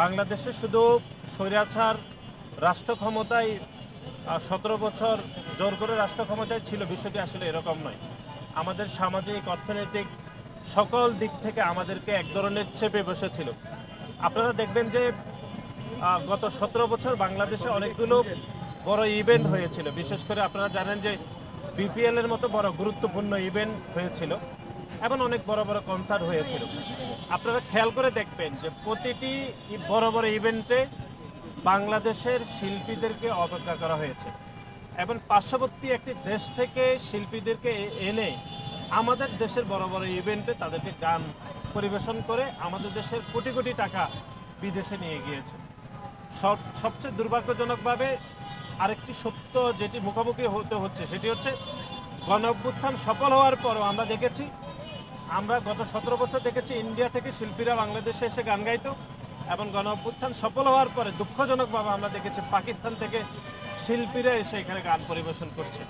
বাংলাদেশে শুধু স্বৈরাচার রাষ্ট্র ক্ষমতায় সতেরো বছর জোর করে রাষ্ট্র ক্ষমতায় ছিল, বিষয়টি আসলে এরকম নয়। আমাদের সামাজিক, অর্থনৈতিক সকল দিক থেকে আমাদেরকে এক ধরনের চেপে বসেছিল। আপনারা দেখবেন যে গত সতেরো বছর বাংলাদেশে অনেকগুলো বড় ইভেন্ট হয়েছিল। বিশেষ করে আপনারা জানেন যে বিপিএল এর মতো বড় গুরুত্বপূর্ণ ইভেন্ট হয়েছিল। এবং অনেক বড় বড় কনসার্ট হয়েছিল। আপনারা খেয়াল করে দেখবেন যে প্রতিটি বড় বড় ইভেন্টে বাংলাদেশের শিল্পীদেরকে অপেক্ষা করা হয়েছে। এবং পার্শ্ববর্তী একটি দেশ থেকে শিল্পীদেরকে এনে আমাদের দেশের বড় বড় ইভেন্টে তাদেরকে গান পরিবেশন করে আমাদের দেশের কোটি কোটি টাকা বিদেশে নিয়ে গিয়েছে। সব- সবচেয়ে দুর্ভাগ্যজনকভাবে আরেকটি সত্য যেটি মুখোমুখি হতে হচ্ছে, সেটি হচ্ছে গণ অভ্যুত্থান সফল হওয়ার পরও আমরা দেখেছি আমরা গত সতেরো বছর দেখেছি ইন্ডিয়া থেকে শিল্পীরা বাংলাদেশে এসে গান গাইত এবং গণ অভ্যুত্থান সফল হওয়ার পরে দুঃখজনকভাবে আমরা দেখেছি পাকিস্তান থেকে শিল্পীরা এসে এখানে গান পরিবেশন করছে।